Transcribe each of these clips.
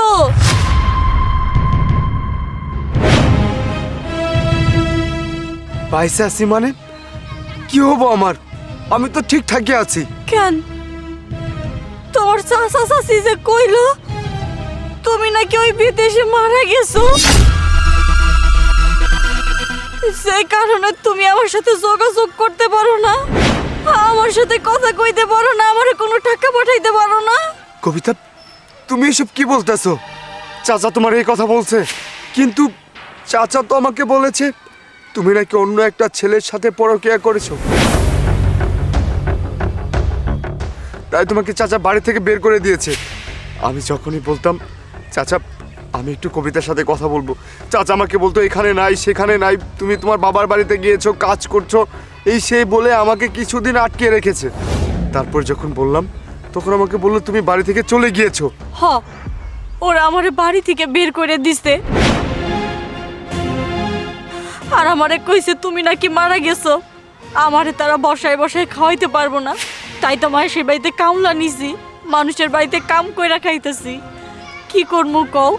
আছো বাইসে আছি মানে? কি হব আমার? আমি তো ঠিকঠাকই আছি। কেন? তোমার চাচা চাচি যে কইলো তুমি নাকি ওই বিদেশে মারা গেছো? সেই কারণে তুমি আমার সাথে যোগাযোগ করতে পারো না আমার সাথে কথা কইতে পারো না আমার কোনো টাকা পাঠাইতে পারো না। কবিতা তুমি এসব কি বলতেছো? চাচা তোমার এই কথা বলছে। কিন্তু চাচা তো আমাকে বলেছে, তুমি নাকি অন্য একটা ছেলের সাথে পরকিয়া করেছ। তাই তোমাকে চাচা বাড়ি থেকে বের করে দিয়েছে। আমি যখনই বলতাম, চাচা, আমি একটু কবিতার সাথে কথা বলব। চাচা আমাকে বলতো, এখানে নাই, সেখানে নাই, তুমি তোমার বাবার বাড়িতে গিয়েছো, কাজ করছ। এই সেই বলে আমাকে কিছুদিন আটকে রেখেছে। তারপর যখন বললাম তখন আমাকে বলল, তুমি বাড়ি থেকে চলে গিয়েছো। হ, ওরা আমার বাড়ি থেকে বের করে দিছে। আর আমারে কইছে, তুমি নাকি মারা গেছো। আমারে তারা বসায় বসায় খাওয়াইতে পারব না। তাই তো মায়ের সে বাড়িতে কামলা নিছি, মানুষের বাড়িতে কাম কইরা খাইতেছি। কি করব কও?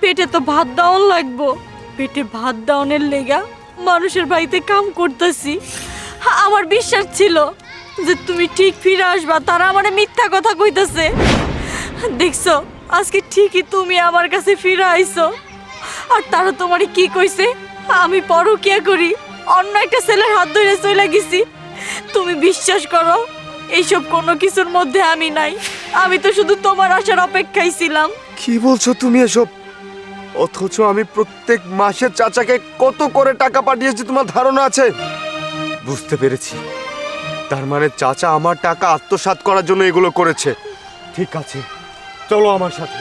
পেটে তো ভাত দাওয়ান লাগবো। পেটে ভাত দাওনের লেগা মানুষের বাড়িতে কাম করতেছি। আমার বিশ্বাস ছিল। যে তুমি ঠিক ফিরে আসবা তারা আমারে মিথ্যা কথা কইতেছে। দেখছ আজকে ঠিকই তুমি আমার কাছে ফিরে আইছো। আর তারা তোমারে কি কইছে? আমি পরকিয়া করি। অন্য একটা ছেলের হাত ধরে চলে গেছি। তুমি বিশ্বাস করো এইসব কোনো কিছুর মধ্যে আমি নাই। আমি তো শুধু তোমার আসার অপেক্ষায় ছিলাম। কি বলছো তুমি এসব? অথচ আমি প্রত্যেক মাসে চাচাকে কত করে টাকা পাঠিয়েছি তোমার ধারণা আছে? বুঝতে পেরেছি। তার মানে চাচা আমার টাকা আত্মসাৎ করার জন্য এগুলো করেছে। ঠিক আছে চলো আমার সাথে।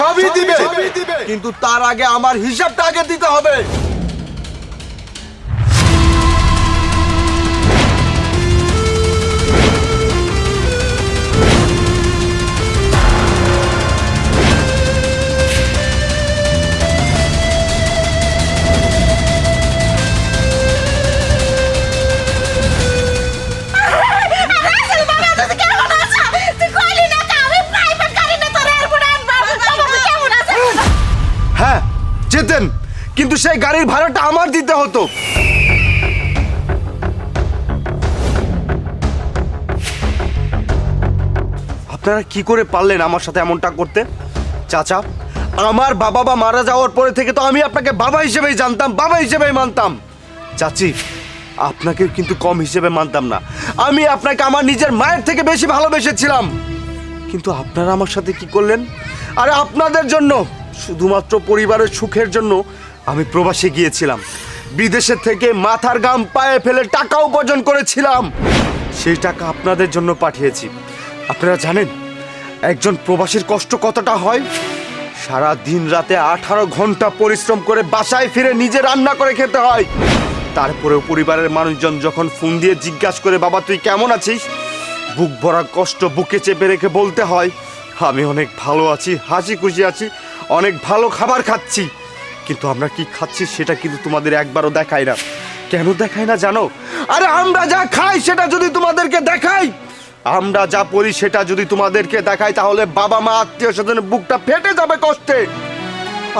সবই দিবে। কিন্তু তার আগে আমার হিসাবটা আগে দিতে হবে। হ্যাঁ যেতেন। কিন্তু সেই গাড়ির ভাড়াটা আমার দিতে হতো। আপনারা কি করে পারলেন আমার সাথে এমনটা করতে? চাচা, আমার বাবা বা মারা যাওয়ার পরে থেকে তো আমি আপনাকে বাবা হিসেবেই জানতাম, বাবা হিসেবেই মানতাম। চাচি আপনাকে কিন্তু কম হিসেবে মানতাম না। আমি আপনাকে আমার নিজের মায়ের থেকে বেশি ভালোবেসেছিলাম। কিন্তু আপনারা আমার সাথে কি করলেন? আরে আপনাদের জন্য। শুধুমাত্র পরিবারের সুখের জন্য আমি প্রবাসে গিয়েছিলাম। বিদেশের থেকে মাথার গাম পায়ে ফেলে টাকা উপার্জন করেছিলাম। সেই টাকা আপনাদের জন্য পাঠিয়েছি। আপনারা জানেন, একজন প্রবাসীর কষ্ট কতটা হয়? সারা দিন রাতে আঠারো ঘণ্টা পরিশ্রম করে বাসায় ফিরে নিজে রান্না করে খেতে হয়। তারপরেও পরিবারের মানুষজন যখন ফোন দিয়ে জিজ্ঞাসা করে, বাবা, তুই কেমন আছিস? বুক ভরা কষ্ট বুকে চেপে রেখে বলতে হয় আমি অনেক ভালো আছি হাসি খুশি আছি, অনেক ভালো খাবার খাচ্ছি। কিন্তু আমরা কি খাচ্ছি সেটা কিন্তু তোমাদের একবারও দেখাই না। কেন দেখাই না জানো? আরে আমরা যা খাই সেটা যদি তোমাদেরকে দেখাই। আমরা যা পড়ি সেটা যদি তোমাদেরকে দেখাই, তাহলে বাবা মা, আত্মীয় স্বজনের বুকটা ফেটে যাবে কষ্টে।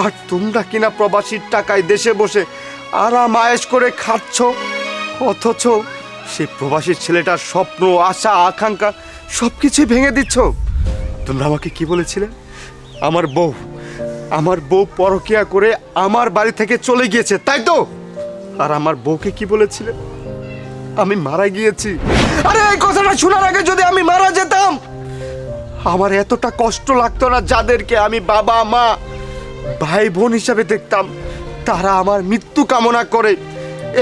আর তোমরা কিনা প্রবাসীর টাকায় দেশে বসে আরাম আয়েশ করে খাচ্ছ, অথচ সেই প্রবাসীর ছেলেটার স্বপ্ন, আশা, আকাঙ্ক্ষা সব কিছুই ভেঙে দিচ্ছ। তোমরা আমাকে কি বলেছিলে আমার বউ আমার বউ পরকিয়া করে আমার বাড়ি থেকে চলে গিয়েছে, তাই তো? আর আমার বউকে কি বলেছিলে আমি মারা গিয়েছি। আরে, এই কথাটা শোনার আগে যদি আমি মারা যেতাম, আমার এতটা কষ্ট লাগতো না যাদেরকে আমি বাবা, মা ভাই বোন হিসাবে দেখতাম। তারা আমার মৃত্যু কামনা করে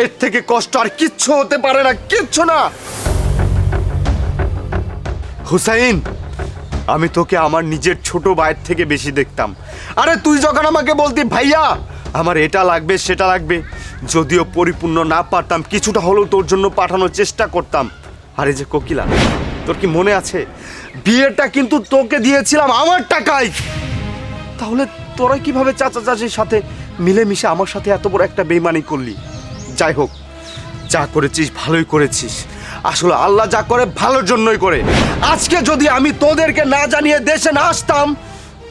এর থেকে কষ্ট আর কিচ্ছু হতে পারে না, কিচ্ছু না। হুসাইন আমি তোকে আমার নিজের ছোট ভাইয়ের থেকে বেশি দেখতাম। আরে তুই যখন আমাকে বলতি, ভাইয়া, আমার এটা লাগবে, সেটা লাগবে। যদিও পরিপূর্ণ না পারতাম, কিছুটা হলেও তোর জন্য পাঠানোর চেষ্টা করতাম। আরে যে কোকিলা, তোর কি মনে আছে? বিয়েটা কিন্তু তোকে দিয়েছিলাম, আমার টাকায়। তাহলে তোরা কীভাবে চাচা চাচির সাথে মিলেমিশে আমার সাথে এত বড় একটা বেইমানি করলি? যাই হোক, যা করেছিস ভালোই করেছিস। আসলে আল্লাহ যা করে, ভালোর জন্যই করে। আজকে যদি আমি তোদেরকে না জানিয়ে দেশে না আসতাম,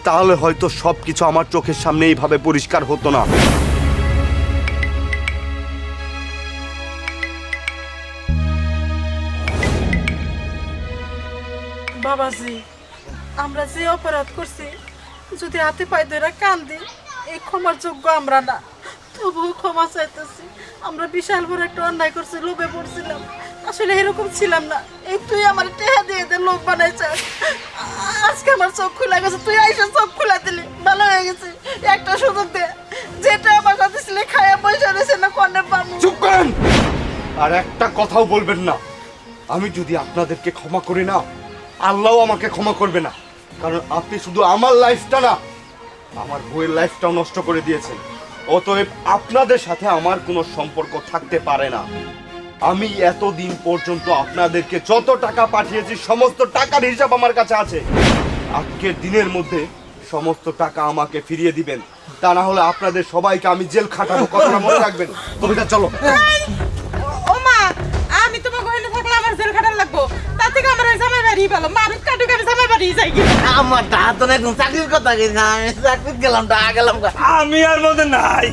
তাহলে হয়তো সব কিছু আমার চোখের সামনে এইভাবে পরিষ্কার হতো না। বাবাজি, আমরা যে অপরাধ করছি, যদি হাতে পায়ে ধরে কান্দি এই ক্ষমার যোগ্য আমরা না। তবুও ক্ষমা চাইতেছি। আমরা বিশাল বড় একটা অন্যায় করছি, লোভে পড়ছিলাম। আসলে এরকম ছিলাম না। এই তুই আমার টেহা দিয়ে দে, লোভ বানাইছিস আজকে আমার চোখ খোলা গেছে, তুই আইসা চোখ খোলা দিলি। ভালো হয়ে গেছে। একটা সুযোগ দে। যেটা আমার সাথে ছিলে খায়া পয়সা রয়েছে না কন্যা পাবো চুপ করেন! আর একটা কথাও বলবেন না। আমি যদি আপনাদেরকে ক্ষমা করি না আল্লাহও আমাকে ক্ষমা করবে না। কারণ আপনি শুধু আমার লাইফটা না, আমার বইয়ের লাইফটাও নষ্ট করে দিয়েছেন। অতএব আপনাদের সাথে আমার কোনো সম্পর্ক থাকতে পারে না। আমি এতদিন পর্যন্ত আপনাদেরকে যত টাকা পাঠিয়েছি সমস্ত টাকার হিসাব আমার কাছে আছে। আজকের দিনের মধ্যে সমস্ত টাকা আমাকে ফিরিয়ে দিবেন। তা না হলে আপনাদের সবাইকে আমি জেল খাটাবো কথাটা মনে রাখবেন। কবিতা চলো। ও মা আমি তোমার গহনে থাকলে আমার জেল খাটার লাগবো। তার থেকে আমার জামাই বাড়ি ভালো। মারুক কাটুক আমি জামাই বাড়ি যাই। আমার টাকা তো না একদম চাকরির কথা না আমি চাকরির গেলাম টাকা গেলাম। আমি আর মধ্যে নাই।